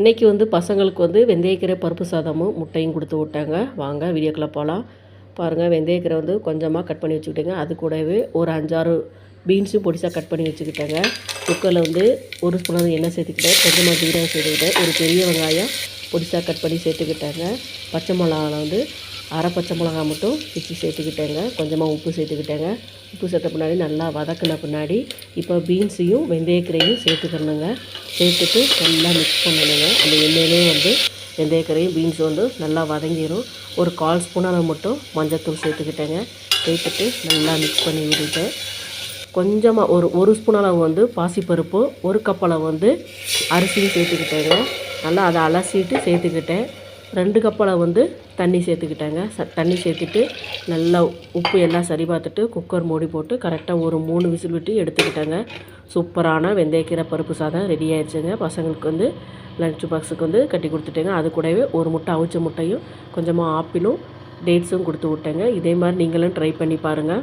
இன்றைக்கி வந்து பசங்களுக்கு வந்து வெந்தயக்கீரை பருப்பு சாதமும் முட்டையும் கொடுத்து விட்டாங்க. வாங்க வீடியோக்குள்ளே போகலாம் பாருங்கள் வெந்தயக்கீரை வந்து கொஞ்சமாக கட் பண்ணி வச்சுக்கிட்டேங்க. அது கூடவே ஒரு அஞ்சாறு பீன்ஸும் பொடிசாக கட் பண்ணி வச்சுக்கிட்டேங்க. குக்கரில் வந்து ஒரு ஸ்பூன் எண்ணெய் சேர்த்துக்கிட்டேன். கொஞ்சமாக ஜீரகம் சேர்த்துக்கிட்டேன். ஒரு பெரிய வெங்காயம் பொடிசாக கட் பண்ணி சேர்த்துக்கிட்டேங்க. பச்சை மிளகாவில் வந்து அரை பச்சை மிளகா மட்டும் பிச்சு சேர்த்துக்கிட்டேங்க. கொஞ்சமாக உப்பு சேர்த்துக்கிட்டேங்க. உப்பு சேர்த்த பின்னாடி நல்லா வதக்கின பின்னாடி இப்போ பீன்ஸையும் வெந்தயக்கரையும் சேர்த்துக்கணுங்க. சேர்த்துட்டு நல்லா மிக்ஸ் பண்ணணுங்க. அந்த எண்ணெயிலே வந்து வெந்தயக்கரையும் பீன்ஸ் வந்து நல்லா வதங்கிடும் ஒரு கால் ஸ்பூன் அளவு மட்டும் மஞ்சத்தூள் சேர்த்துக்கிட்டேங்க. சேர்த்துட்டு நல்லா மிக்ஸ் பண்ணி விட்டுட்டேன் கொஞ்சமாக ஒரு ஒரு ஸ்பூன் அளவு வந்து பாசிப்பருப்பு ஒரு கப் அளவு வந்து அரிசியும் சேர்த்துக்கிட்டேங்க. நல்லா அதை அலசிட்டு சேர்த்துக்கிட்டேன். ரெண்டு கப் வந்து தண்ணி சேர்த்துக்கிட்டேங்க. ச தண்ணி சேர்த்துட்டு நல்லா உப்பு எல்லாம் சரி பார்த்துட்டு குக்கர் மூடி போட்டு கரெக்டாக ஒரு மூணு விசில் விட்டு எடுத்துக்கிட்டேங்க. சூப்பரான வெந்தயக்கீரை பருப்பு சாதம் ரெடி ஆயிடுச்சுங்க பசங்களுக்கு வந்து லன்ச் பாக்ஸுக்கு வந்து கட்டி கொடுத்துட்டேங்க. அது கூடவே ஒரு முட்டை அவிச்ச முட்டையும் கொஞ்சமாக ஆப்பிளும் டேட்ஸும் கொடுத்து விட்டேங்க. இதே மாதிரி நீங்களும் ட்ரை பண்ணி பாருங்கள்